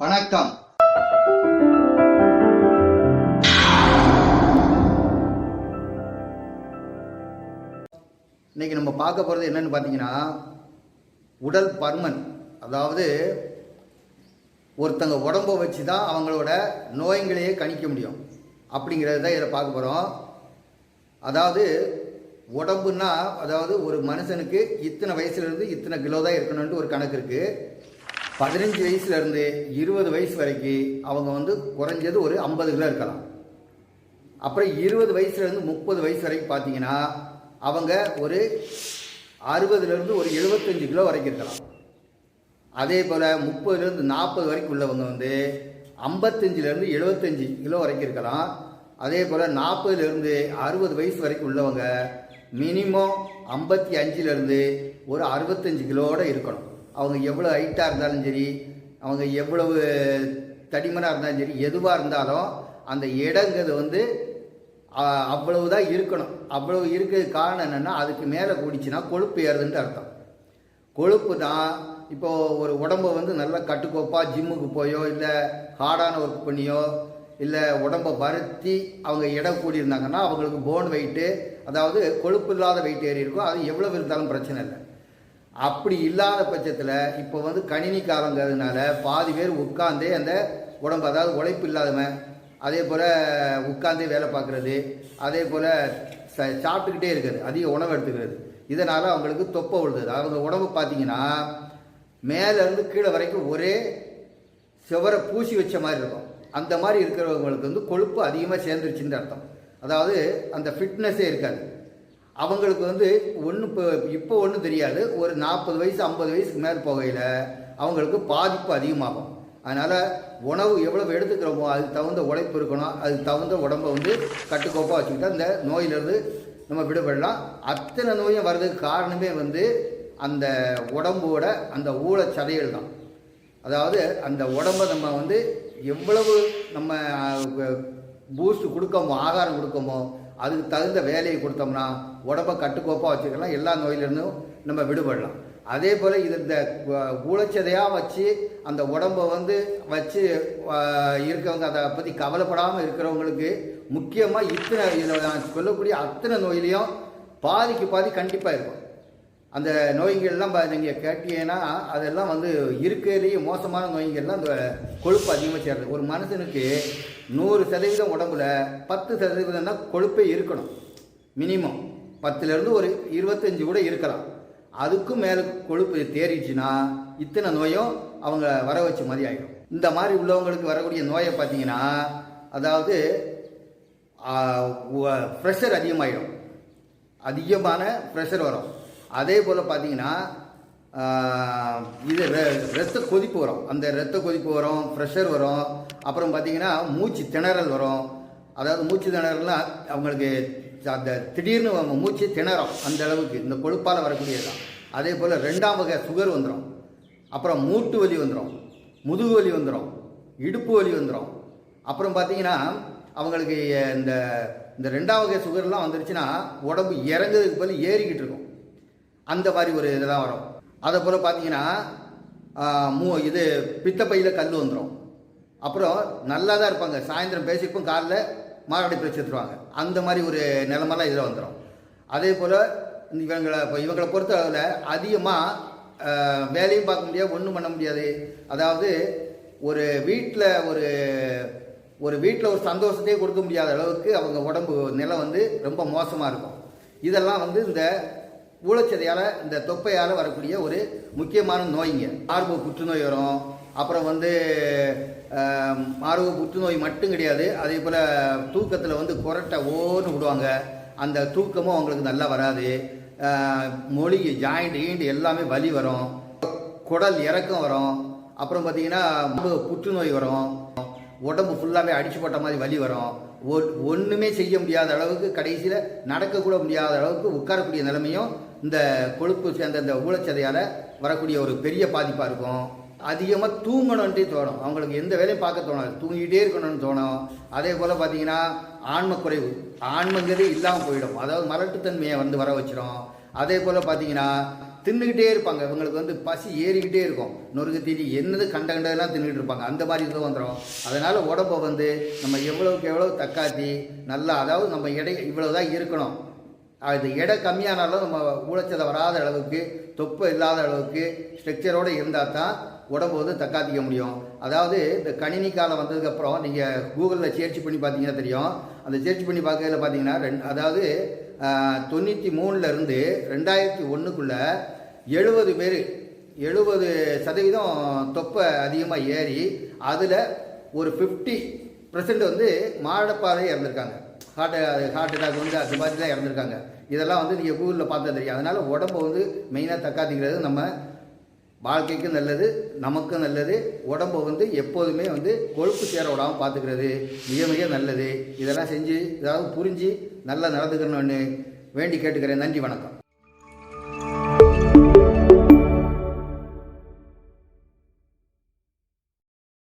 வணக்கம். இன்னைக்கு நம்ம பார்க்க போகிறது என்னன்னு பார்த்தீங்கன்னா உடல் பருமன். அதாவது ஒருத்தங்க உடம்ப வச்சு தான் அவங்களோட நோய்களையே கணிக்க முடியும். அப்படிங்கிறது தான் இதில் பார்க்க போகிறோம் அதாவது உடம்புன்னா அதாவது ஒரு மனுஷனுக்கு இத்தனை வயசுலேருந்து இத்தனை கிலோ தான் இருக்கணும்னு ஒரு கணக்கு இருக்குது பதினஞ்சு வயசுலேருந்து இருபது வயசு வரைக்கும் அவங்க வந்து குறைஞ்சது ஒரு ஐம்பது கிலோ இருக்கலாம். அப்புறம் இருபது வயசுலேருந்து முப்பது வயசு வரைக்கும் பார்த்தீங்கன்னா அவங்க ஒரு அறுபதுலேருந்து ஒரு எழுபத்தஞ்சு கிலோ வரைக்கும் இருக்கலாம். அதே போல் முப்பதுலேருந்து நாற்பது வரைக்கும் உள்ளவங்க வந்து ஐம்பத்தஞ்சிலேருந்து எழுபத்தஞ்சு கிலோ வரைக்கும் இருக்கலாம். அதே போல் நாற்பதுலேருந்து அறுபது வயசு வரைக்கும் உள்ளவங்க மினிமம் ஐம்பத்தி அஞ்சுலேருந்து ஒரு அறுபத்தஞ்சு கிலோவோட இருக்கணும். அவங்க எவ்வளோ ஹைட்டாக இருந்தாலும் சரி அவங்க எவ்வளவு தடிமனாக இருந்தாலும் சரி எதுவாக இருந்தாலும் அந்த இடங்கிறது வந்து அவ்வளவு தான் இருக்கணும். அவ்வளவு இருக்கிறது காரணம் என்னென்னா அதுக்கு மேலே கூடிச்சுன்னா கொழுப்பு ஏறுதுன்ட்டு அர்த்தம். கொழுப்பு தான் இப்போ ஒரு உடம்ப வந்து நல்லா கட்டுக்கோப்பாக ஜிம்முக்கு போயோ இல்லை ஹார்டான ஒர்க் பண்ணியோ இல்லை உடம்ப வருத்தி அவங்க இடம் கூடியிருந்தாங்கன்னா அவங்களுக்கு போன் வெயிட்டு அதாவது கொழுப்பு இல்லாத வெயிட் ஏறி இருக்கும் அது எவ்வளோ இருந்தாலும் பிரச்சனை இல்லை. அப்படி இல்லாத பட்சத்தில் இப்போ வந்து கணினி காலங்கிறதுனால பாதி பேர் உட்காந்தே அந்த உடம்பு அதாவது உழைப்பு இல்லாதவன் அதே போல் உட்காந்தே வேலை பார்க்குறது அதே போல் ச சாப்பிட்டுக்கிட்டே இருக்கிறது அதிக உணவு எடுத்துக்கிறது. இதனால் அவங்களுக்கு தொப்பை விழுது அவங்க உடம்பு பார்த்தீங்கன்னா மேலேருந்து கீழே வரைக்கும் ஒரே சுவரை பூசி வச்ச மாதிரி இருக்கும். அந்த மாதிரி இருக்கிறவங்களுக்கு வந்து கொழுப்பு அதிகமாக சேர்ந்துருச்சுன்னு அர்த்தம். அதாவது அந்த ஃபிட்னஸே இருக்காது. அவங்களுக்கு வந்து ஒன்று இப்போ இப்போ ஒன்றும் தெரியாது. ஒரு நாற்பது வயசு ஐம்பது வயசுக்கு மேலே போகையில் அவங்களுக்கு பாதிப்பு அதிகமாகும். அதனால் உணவு எவ்வளவு எடுத்துக்கிறோமோ அதுக்கு தகுந்த உழைப்பு இருக்கணும். அதுக்கு தகுந்த உடம்பை வந்து கட்டுக்கோப்பாக வச்சுக்கிட்டா இந்த நோயிலிருந்து நம்ம விடுபடலாம். அத்தனை நோயும் வர்றதுக்கு காரணமே வந்து அந்த உடம்போட அந்த ஊழச்சதைகள் தான். அதாவது அந்த உடம்பை நம்ம வந்து எவ்வளவு நம்ம பூஸ்ட் கொடுக்கமோ ஆகாரம் கொடுக்கமோ அதுக்கு தகுந்த வேலையை கொடுத்தோம்னா உடம்பை கட்டுக்கோப்பாக வச்சுக்கலாம் எல்லா நோயிலிருந்தும் நம்ம விடுபடலாம். அதே போல் இது இந்த ஊழச்சதையாக வச்சு அந்த உடம்பை வந்து வச்சு இருக்கவங்க அதை பற்றி கவலைப்படாமல் இருக்கிறவங்களுக்கு முக்கியமாக இத்தனை இதில் நான் சொல்லக்கூடிய அத்தனை நோயிலையும் பாதிக்கு பாதி கண்டிப்பாக இருக்கும். அந்த நோய்கள்லாம் நீங்கள் கேட்டீங்கன்னா அதெல்லாம் வந்து இருக்கிறதுலேயே மோசமான நோய்கள்லாம் அந்த கொழுப்பு அதிகமாக சேர்றது. ஒரு மனுஷனுக்கு நூறு சதவீதம் உடம்புல பத்து சதவீதம்னா கொழுப்பே இருக்கணும். மினிமம் பத்துலேருந்து ஒரு இருபத்தஞ்சி கூட இருக்கலாம். அதுக்கும் மேலே கொழுப்பு தேறிச்சுன்னா இத்தனை நோயும் அவங்க வர வச்ச மாதிரி ஆகிடும் இந்த மாதிரி உள்ளவங்களுக்கு வரக்கூடிய நோயை பார்த்தீங்கன்னா அதாவது ப்ரெஷர் அதிகமாகிடும் அதிகமான ப்ரெஷர் வரும். அதே போல் பார்த்தீங்கன்னா இது ரத்த கொதிப்பு வரும். அந்த ரத்த கொதிப்பு வரும் ப்ரெஷர் வரும். அப்புறம் பார்த்தீங்கன்னா மூச்சு திணறல் வரும். அதாவது மூச்சு திணறல்னா அவங்களுக்கு அந்த திடீர்னு அவங்க மூச்சு திணறும். அந்த அளவுக்கு இந்த கொழுப்பால் வரக்கூடியதுதான். அதே போல் ரெண்டாம் வகை சுகர் வந்துடும் அப்புறம் மூட்டு வலி வந்துடும் முதுகு வலி வந்துடும் இடுப்பு வலி வந்துடும் அப்புறம் பார்த்தீங்கன்னா அவங்களுக்கு இந்த இந்த ரெண்டாம் வகை சுகர்லாம் வந்துருச்சுன்னா உடம்பு இறங்குறதுக்கு பதில் ஏறிக்கிட்டு இருக்கும். அந்த மாதிரி ஒரு இதெல்லாம் வரும். அதை போல் பார்த்தீங்கன்னா மூ இது பித்தப்பையில் கல் வந்துடும் அப்புறம் நல்லா தான் இருப்பாங்க. சாயந்தரம் பேசிப்போம் காலில் மாரடை பிரச்சனை எடுத்துருவாங்க. அந்த மாதிரி ஒரு நிலமெல்லாம் இதில் வந்துடும் அதே போல் இவங்களை இப்போ இவங்களை பொறுத்தளவில் அதிகமாக வேலையும் பார்க்க முடியாது ஒன்றும் பண்ண முடியாது. அதாவது ஒரு வீட்டில் ஒரு ஒரு வீட்டில் ஒரு சந்தோஷத்தையே கொடுக்க முடியாத அளவுக்கு அவங்க உடம்பு நிலை வந்து ரொம்ப மோசமாக இருக்கும். இதெல்லாம் வந்து இந்த ஊழச்சதையால் இந்த தொப்பையால் வரக்கூடிய ஒரு முக்கியமான நோய்ங்க. மார்பு புற்றுநோய் வரும். அப்புறம் வந்து ஆஹ், மார்பு புற்றுநோய் மட்டும் கிடையாது. அதே போல் தூக்கத்தில் வந்து கொரட்டை ஓன்னு விடுவாங்க. அந்த தூக்கமும் அவங்களுக்கு நல்லா வராது. ஆஹ், மொழி ஜாயிண்ட் கீண்ட் எல்லாமே வலி வரும். குடல் இறக்கம் வரும். அப்புறம் பார்த்தீங்கன்னா புற்றுநோய் வரும். உடம்பு ஃபுல்லாகவே அடிச்சு போட்ட மாதிரி வலி வரும். ஒ- ஒன்றுமே செய்ய முடியாத அளவுக்கு கடைசியில் நடக்கக்கூட முடியாத அளவுக்கு உட்காரக்கூடிய நிலைமையும் இந்த கொழுப்பு சேர்ந்த இந்த ஊழச்சதையால் வரக்கூடிய ஒரு பெரிய பாதிப்பாக இருக்கும். அதிகமாக தூங்கணுன்ட்டே தோணும். அவங்களுக்கு எந்த வேலையும் பார்க்க தோணாது. தூங்கிட்டே இருக்கணும்னு தோணும். அதே போல் பார்த்தீங்கன்னா ஆன்ம குறைவு ஆன்மங்கிறதே இல்லாமல் போயிடும். அதாவது மலட்டுத்தன்மையை வந்து வர வச்சிடும் அதே போல் பார்த்தீங்கன்னா தின்னுக்கிட்டே இருப்பாங்க. இவங்களுக்கு வந்து பசி ஏறிக்கிட்டே இருக்கும். நொறுக்கு தீனி என்னது கண்ட கண்டதெல்லாம் தின்னுக்கிட்டு இருப்பாங்க. அந்த மாதிரி இதுவும் வந்துடும் அதனால் உடம்பை வந்து நம்ம எவ்வளோக்கு எவ்வளோ தக்காத்தி நல்லா அதாவது நம்ம எடை இவ்வளோ தான் இருக்கணும் அது எடை கம்மியானாலும் நம்ம ஊழச்சதை வராத அளவுக்கு தொப்பை இல்லாத அளவுக்கு ஸ்ட்ரக்சரோடு இருந்தால் தான் உடம்பு வந்து தக்காத்திக்க முடியும். அதாவது இந்த கணினி காலம் வந்ததுக்கப்புறம் நீங்கள் கூகுளில் சேர்ச் பண்ணி பார்த்தீங்கன்னா தெரியும். அந்த சேர்ச் பண்ணி பார்க்கறதுல பார்த்தீங்கன்னா ரெண் அதாவது தொண்ணூற்றி மூணுலேருந்து ரெண்டாயிரத்தி ஒன்றுக்குள்ளே எழுபது பேர் எழுபது சதவீதம் தொப்பை அதிகமாக ஏறி அதில் ஒரு ஃபிஃப்டி பர்சன்ட் வந்து மாடப்பாதை இறந்துருக்காங்க. ஹார்ட் ஹார்ட் அட்டாக் வந்து அது மாதிரி தான் இறந்துருக்காங்க. இதெல்லாம் வந்து நீங்கள் கூகுளில் பார்த்தா தெரியும். அதனால் உடம்பை வந்து மெயினாக தக்காத்திக்கிறது நம்ம வாழ்க்கைக்கும் நல்லது நமக்கும் நல்லது உடம்பை வந்து எப்போதுமே வந்து கொழுப்பு சேர விடாமல் பார்த்துக்கிறது மிக மிக நல்லது. இதெல்லாம் செஞ்சு ஏதாவது புரிஞ்சு நல்லா நடந்துக்கணும்னு வேண்டி கேட்டுக்கிறேன். நன்றி வணக்கம்.